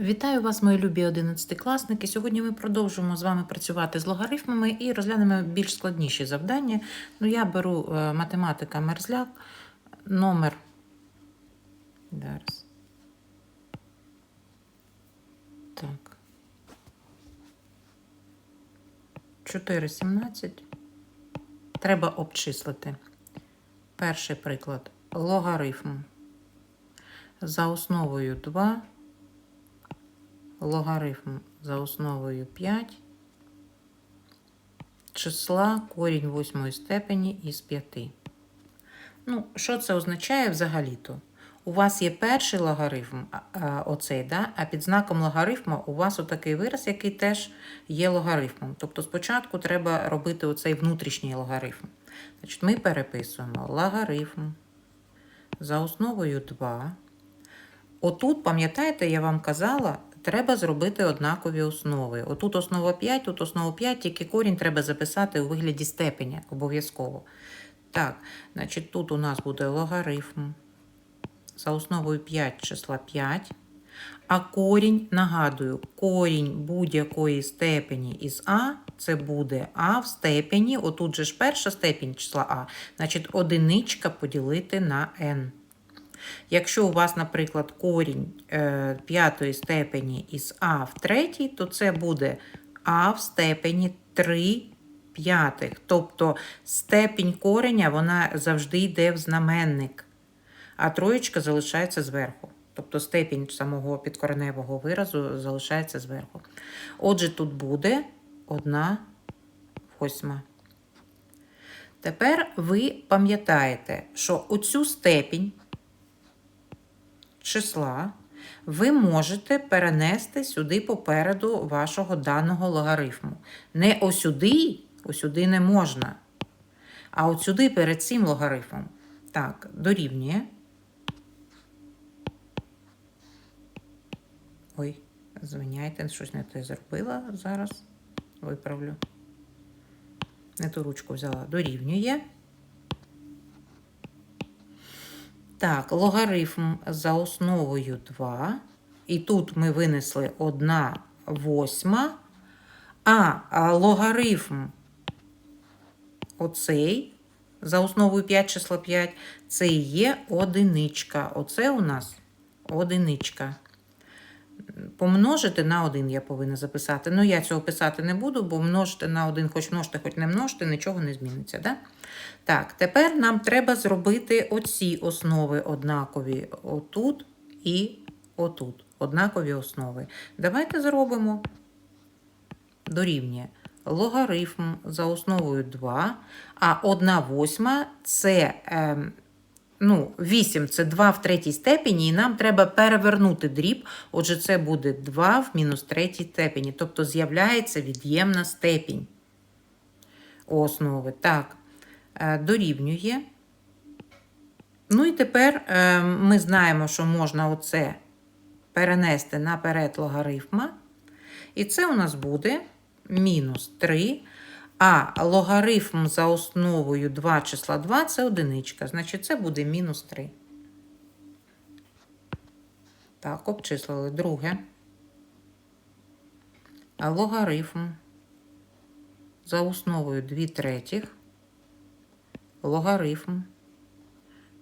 Вітаю вас, мої любі одинадцятикласники. Сьогодні ми продовжуємо з вами працювати з логарифмами і розглянемо більш складніші завдання. Ну, я беру е, математика мерзляк, номер. Зараз. Так. 4,17. Треба обчислити. Перший приклад. Логарифм. За основою 2 логарифм за основою 5 числа корінь восьмої степені із 5. Ну, що це означає взагалі-то? У вас є перший логарифм, оцей, да? а під знаком логарифма у вас отакий вираз, який теж є логарифмом. Тобто спочатку треба робити оцей внутрішній логарифм. Значить, ми переписуємо логарифм за основою 2 Отут, пам'ятаєте, я вам казала, треба зробити однакові основи. Отут основа 5, тут основа 5, тільки корінь треба записати у вигляді степеня обов'язково. Так, значить, тут у нас буде логарифм за основою 5 числа 5. А корінь, нагадую, корінь будь-якої степені із А це буде А в степені, отут же ж перша степінь числа А, значить одиничка поділити на n. Якщо у вас, наприклад, корінь е, п'ятої степені із А в третій, то це буде А в степені 3 п'ятих. Тобто степінь кореня вона завжди йде в знаменник, а троєчка залишається зверху. Тобто степінь самого підкореневого виразу залишається зверху. Отже, тут буде 1 восьма. Тепер ви пам'ятаєте, що оцю степінь числа ви можете перенести сюди попереду вашого даного логарифму. Не осюди, осюди не можна, а от сюди перед цим логарифмом. Так, дорівнює. Ой, звиняйте, щось не те зробила зараз. Виправлю. Не ту ручку взяла. Дорівнює. Так, логарифм за основою 2. І тут ми винесли 1 восьма. А, логарифм оцей за основою 5 числа 5, це є одиничка. Оце у нас одиничка. Помножити на 1 я повинна записати. Ну, я цього писати не буду, бо множити на 1, хоч множити, хоч не множити, нічого не зміниться. Да? Так, тепер нам треба зробити оці основи однакові отут і отут. Однакові основи. Давайте зробимо дорівнює логарифм за основою 2, а 1 восьма це ем, ну, 8 це 2 в третій степені, і нам треба перевернути дріб. Отже, це буде 2 в мінус третій степені. Тобто з'являється від'ємна степінь основи. Так, е, дорівнює. Ну і тепер е, ми знаємо, що можна оце перенести наперед логарифма. І це у нас буде мінус 3. А логарифм за основою 2 числа 2 це одиничка. Значить, це буде мінус 3. Так, обчислили друге. А логарифм за основою 2 третіх. Логарифм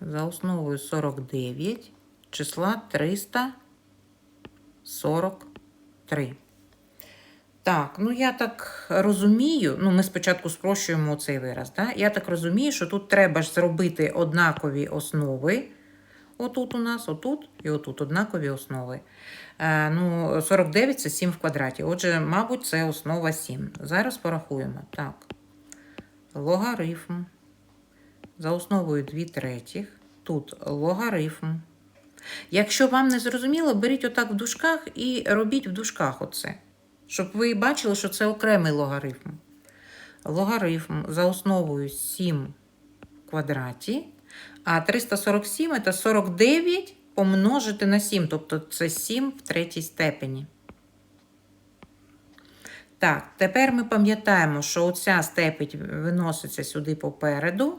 за основою 49 числа 343. Так, ну я так розумію, ну ми спочатку спрощуємо цей вираз. Да? Я так розумію, що тут треба ж зробити однакові основи. Отут у нас, отут і отут однакові основи. Е, ну, 49 це 7 в квадраті. Отже, мабуть, це основа 7. Зараз порахуємо. Так. Логарифм. За основою 2 третіх. Тут логарифм. Якщо вам не зрозуміло, беріть отак в дужках і робіть в дужках оце. Щоб ви бачили, що це окремий логарифм. Логарифм за основою 7 в квадраті, а 347 це 49 помножити на 7, тобто це 7 в третій степені. Так, тепер ми пам'ятаємо, що оця степень виноситься сюди попереду.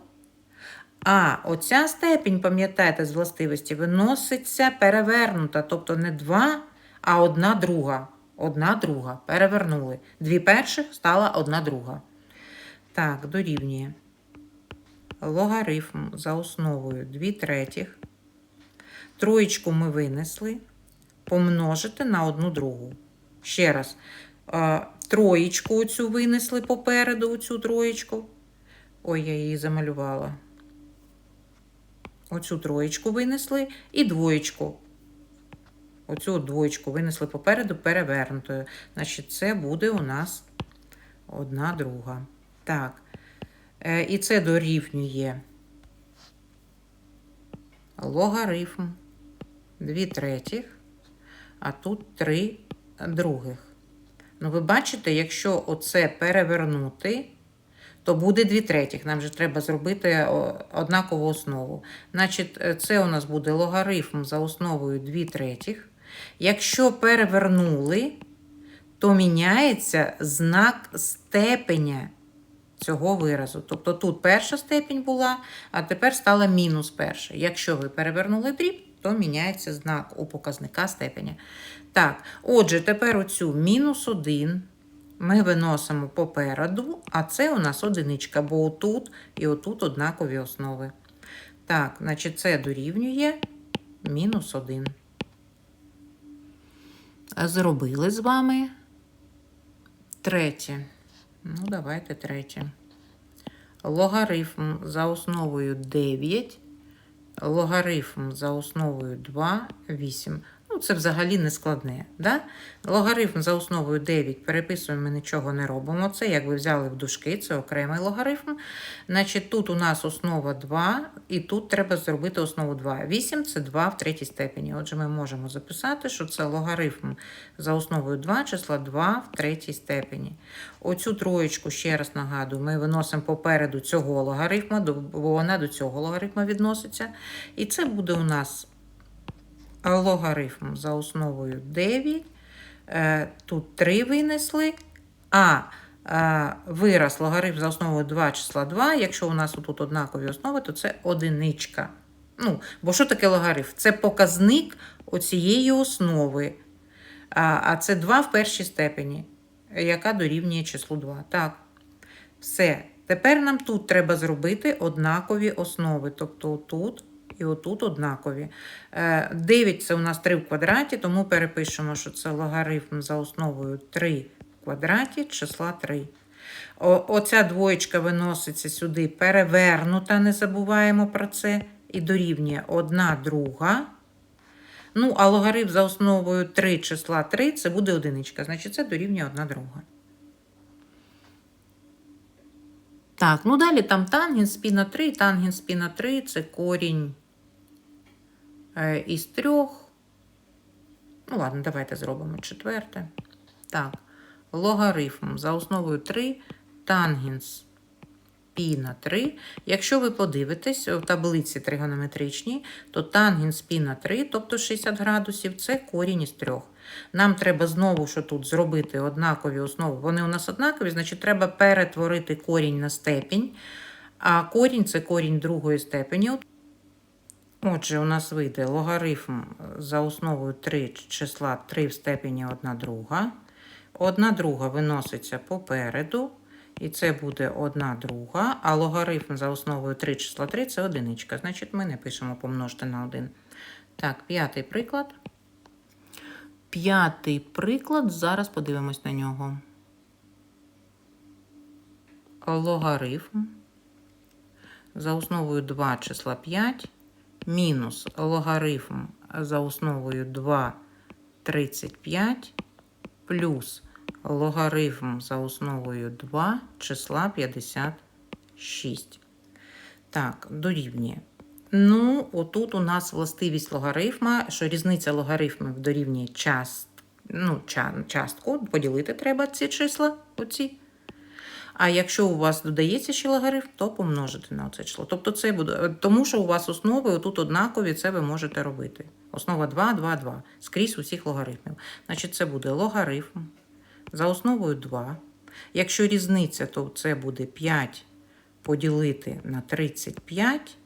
А оця степінь, пам'ятаєте, з властивості, виноситься перевернута, тобто не 2, а одна друга. Одна друга. Перевернули. Дві перших стала одна друга. Так, дорівнює. Логарифм за основою 2 третіх. Троєчку ми винесли. Помножити на одну другу. Ще раз. Троєчку оцю винесли попереду, оцю троєчку. Ой, я її замалювала. Оцю троєчку винесли і двоєчку. Оцю двоєчку винесли попереду перевернутою. Значить, це буде у нас одна друга. Так. Е, І це дорівнює логарифм 2 третіх, а тут 3 других. Ну, ви бачите, якщо оце перевернути, то буде 2 третіх. Нам же треба зробити однакову основу. Значить, е, це у нас буде логарифм за основою 2 третіх. Якщо перевернули, то міняється знак степеня цього виразу. Тобто тут перша степінь була, а тепер стала мінус перша. Якщо ви перевернули дріб, то міняється знак у показника степеня. Так, отже, тепер оцю мінус 1 ми виносимо попереду, а це у нас одиничка, бо отут і отут однакові основи. Так, значить, це дорівнює мінус 1. Зробили з вами третє. Ну, давайте третє. Логарифм за основою 9. Логарифм за основою 2, 8. Ну, це взагалі не складне. Да? Логарифм за основою 9 переписуємо, ми нічого не робимо. Це як ви взяли в дужки, це окремий логарифм. Значить, тут у нас основа 2, і тут треба зробити основу 2. 8 це 2 в третій степені. Отже, ми можемо записати, що це логарифм за основою 2 числа 2 в третій степені. Оцю троєчку, ще раз нагадую, ми виносимо попереду цього логарифма, бо вона до цього логарифма відноситься. І це буде у нас логарифм за основою 9. Е, Тут 3 винесли. А е, вираз логарифм за основою 2 числа 2. Якщо у нас тут однакові основи, то це одиничка. Ну, бо що таке логарифм? Це показник оцієї основи. А, а це 2 в першій степені, яка дорівнює числу 2. Так. Все. Тепер нам тут треба зробити однакові основи. Тобто тут і отут однакові. 9 це у нас 3 в квадраті, тому перепишемо, що це логарифм за основою 3 в квадраті числа 3. О, оця двоєчка виноситься сюди перевернута, не забуваємо про це. І дорівнює 1 друга. Ну, а логарифм за основою 3 числа 3 це буде одиничка. Значить, це дорівнює 1 друга. Так, ну далі там тангенс пі на 3, тангенс пі на 3 це корінь із трьох. Ну, ладно, давайте зробимо четверте. Так, логарифм за основою 3, тангенс пі на 3. Якщо ви подивитесь в таблиці тригонометричній, то тангенс пі на 3, тобто 60 градусів, це корінь із трьох. Нам треба знову, що тут зробити однакові основи. Вони у нас однакові, значить, треба перетворити корінь на степінь. А корінь це корінь другої степені. Отже, у нас вийде логарифм за основою 3 числа 3 в степені 1 друга. Одна друга виноситься попереду. І це буде 1 друга. А логарифм за основою 3 числа 3 це одиничка. Значить, ми не пишемо помножити на 1. Так, п'ятий приклад. П'ятий приклад. Зараз подивимось на нього. Логарифм за основою 2 числа 5 мінус логарифм за основою 2 35 плюс логарифм за основою 2 числа 56. Так, дорівнює. Ну, отут у нас властивість логарифма, що різниця логарифмів дорівнює част, ну, частку, поділити треба ці числа, оці. А якщо у вас додається ще логарифм, то помножити на це число. Тобто це буде, тому що у вас основи тут однакові, це ви можете робити. Основа 2, 2, 2. Скрізь усіх логарифмів. Значить, це буде логарифм за основою 2. Якщо різниця, то це буде 5 поділити на 35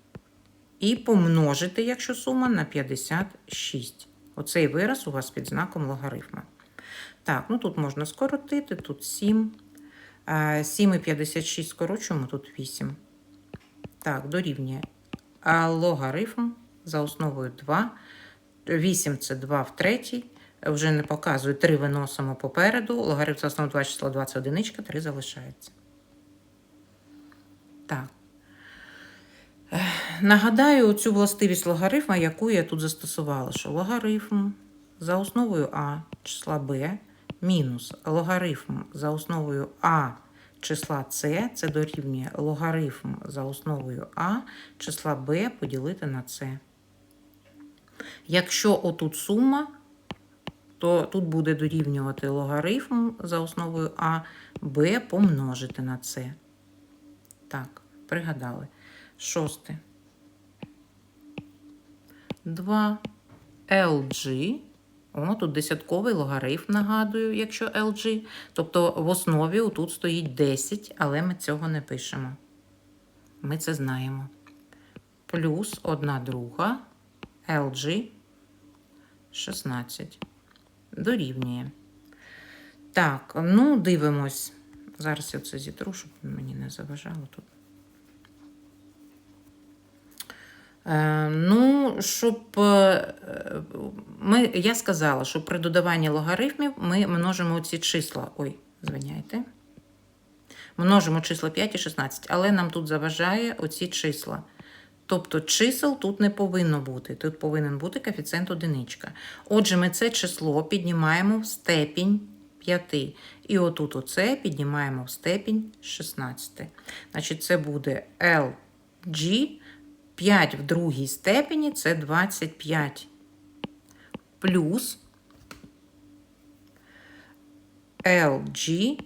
і помножити, якщо сума, на 56. Оцей вираз у вас під знаком логарифма. Так, ну тут можна скоротити, тут 7. 7,56 скорочуємо, тут 8. Так, дорівнює. А логарифм за основою 2. 8 це 2 в третій. Вже не показую. 3 виносимо попереду. Логарифм за основою 2 числа 21, 3 залишається. Так. Нагадаю цю властивість логарифма, яку я тут застосувала, що логарифм за основою А числа Б мінус логарифм за основою А числа С, це дорівнює логарифм за основою А числа Б поділити на С. Якщо отут сума, то тут буде дорівнювати логарифм за основою А, Б помножити на С. Так, пригадали. Шосте. 2 LG. О, тут десятковий логарифм, нагадую, якщо LG. Тобто в основі тут стоїть 10, але ми цього не пишемо. Ми це знаємо. Плюс 1 друга LG 16. Дорівнює. Так, ну, дивимось. Зараз я це зітру, щоб мені не заважало тут. Е, Ну, щоб е, ми, я сказала, що при додаванні логарифмів ми множимо ці числа. Ой, звиняйте. Множимо числа 5 і 16, але нам тут заважає оці числа. Тобто чисел тут не повинно бути. Тут повинен бути коефіцієнт одиничка. Отже, ми це число піднімаємо в степінь 5. І отут оце піднімаємо в степінь 16. Значить, це буде LG 5 в другій степені це 25. Плюс LG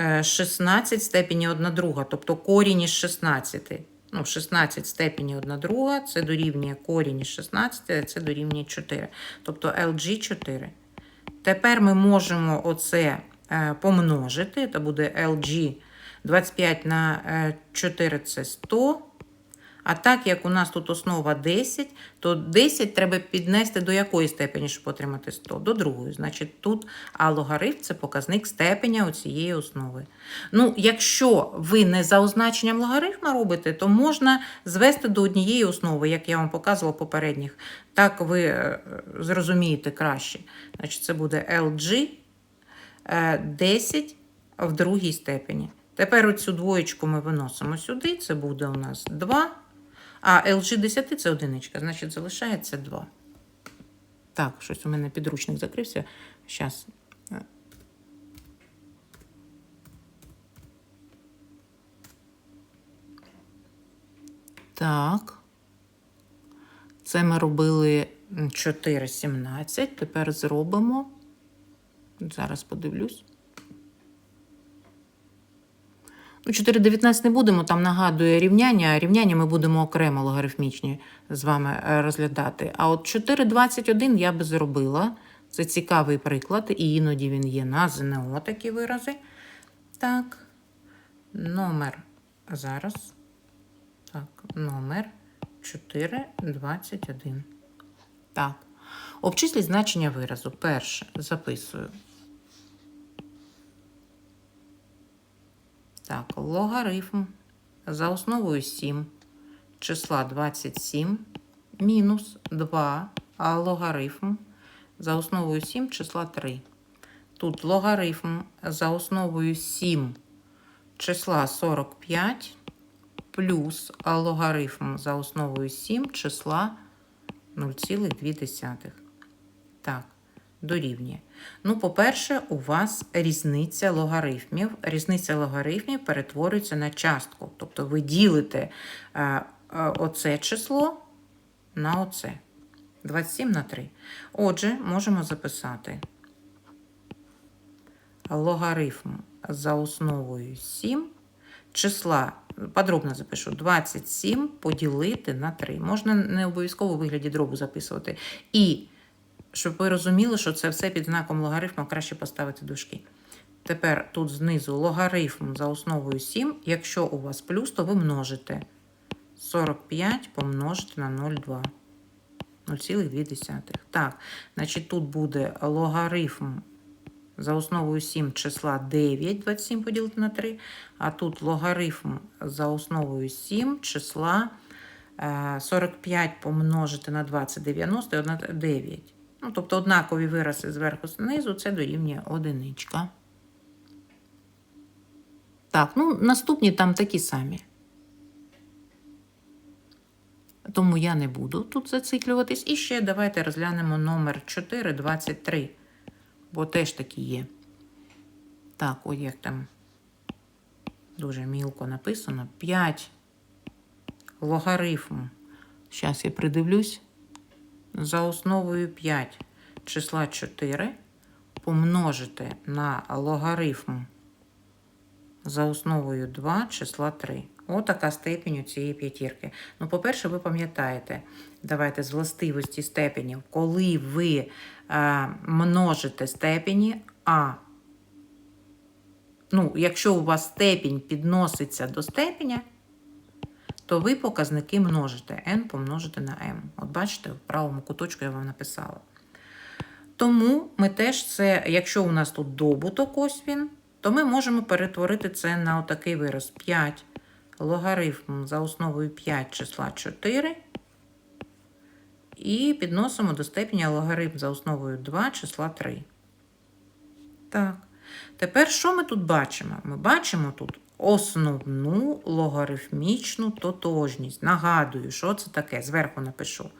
е, 16 степені 1 друга, тобто корінь із 16. Ну, 16 в степені 1 друга, це дорівнює корінь із 16, це дорівнює 4. Тобто LG 4. Тепер ми можемо оце е, помножити. Це буде LG 25 на е, 4 це 100. А так як у нас тут основа 10, то 10 треба піднести до якої степені, щоб отримати 100? До другої. Значить, тут а логарифм це показник степеня оцієї основи. Ну, якщо ви не за означенням логарифма робите, то можна звести до однієї основи, як я вам показувала попередніх. Так ви е, зрозумієте краще. Значить, це буде LG е, 10 в другій степені. Тепер оцю двоєчку ми виносимо сюди, це буде у нас 2. А LG 10 це одиничка, значить залишається 2. Так, щось у мене підручник закрився. Зараз. Так. Це ми робили 4,17. Тепер зробимо. Зараз подивлюсь. Ну, 4,19 не будемо, там нагадує рівняння, рівняння ми будемо окремо логарифмічні з вами е, розглядати. А от 4,21 я би зробила. Це цікавий приклад, і іноді він є на ЗНО такі вирази. Так, номер зараз. Так, номер 4,21. Так. Обчисліть значення виразу. Перше записую. Так, логарифм за основою 7 числа 27 мінус 2, а логарифм за основою 7 числа 3. Тут логарифм за основою 7 числа 45 плюс логарифм за основою 7 числа 0,2. Так дорівнює. Ну, по-перше, у вас різниця логарифмів. Різниця логарифмів перетворюється на частку. Тобто ви ділите е, е, оце число на оце. 27 на 3. Отже, можемо записати логарифм за основою 7 числа, подробно запишу, 27 поділити на 3. Можна не обов'язково у вигляді дробу записувати. І щоб ви розуміли, що це все під знаком логарифму краще поставити дужки. Тепер тут знизу логарифм за основою 7. Якщо у вас плюс, то ви множите 45 помножити на 0,2. 0,2. Так, значить тут буде логарифм за основою 7 числа 9, 27 поділити на 3, а тут логарифм за основою 7 числа е, 45 помножити на 2 це 90 і 9. Ну, тобто однакові вирази зверху знизу це дорівнює одиничка. Так, ну наступні там такі самі. Тому я не буду тут зациклюватись. І ще давайте розглянемо номер 423, бо теж такі є. Так, ой, як там дуже мілко написано. 5 логарифм. Зараз я придивлюсь. За основою 5 числа 4 помножити на логарифм за основою 2 числа 3. Отака степінь у цієї п'ятірки. Ну, по-перше, ви пам'ятаєте, давайте з властивості степенів, коли ви е, множите степені А. Ну, якщо у вас степінь підноситься до степеня, то ви показники множите. n помножити на m. От бачите, в правому куточку я вам написала. Тому ми теж це, якщо у нас тут добуток ось він, то ми можемо перетворити це на отакий вираз 5 логарифм за основою 5 числа 4. І підносимо до степеня логарифм за основою 2 числа 3. Так. Тепер що ми тут бачимо? Ми бачимо тут основну логарифмічну тотожність. Нагадую, що це таке? Зверху напишу.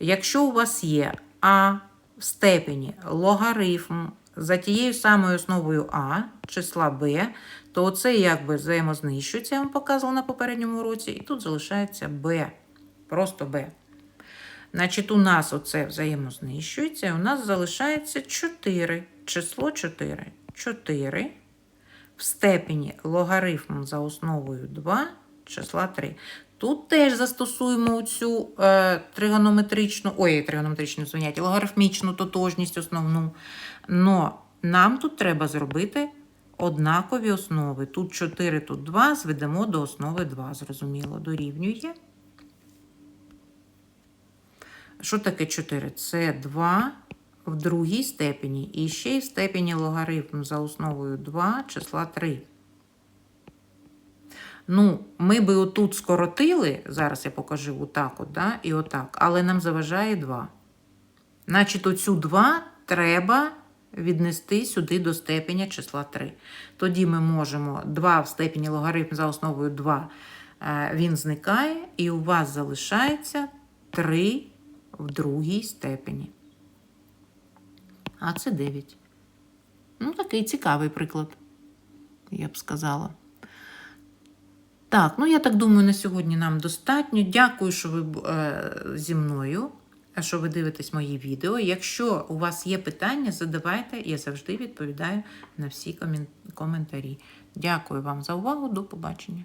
Якщо у вас є А в степені логарифм за тією самою основою А, числа Б, то оце якби взаємознищується, я вам показувала на попередньому уроці, і тут залишається Б. Просто Б. Значить, у нас оце взаємознищується, і у нас залишається 4. Число 4. 4 в степені логарифм за основою 2 числа 3. Тут теж застосуємо цю е, тригонометричну, ой, тригонометричну звиняйте, логарифмічну тотожність основну. Но нам тут треба зробити однакові основи. Тут 4, тут 2, зведемо до основи 2, зрозуміло, дорівнює. Що таке 4? Це 2 в другій степені. І ще й в степені логарифм за основою 2 числа 3. Ну, ми би отут скоротили, зараз я покажу отак, от, да, і отак, але нам заважає 2. Значить, оцю 2 треба віднести сюди до степеня числа 3. Тоді ми можемо 2 в степені логарифм за основою 2, е, він зникає, і у вас залишається 3 в другій степені. А це 9. Ну, такий цікавий приклад, я б сказала. Так, ну я так думаю, на сьогодні нам достатньо. Дякую, що ви е, зі мною, що ви дивитесь мої відео. Якщо у вас є питання, задавайте, я завжди відповідаю на всі коментарі. Дякую вам за увагу. До побачення.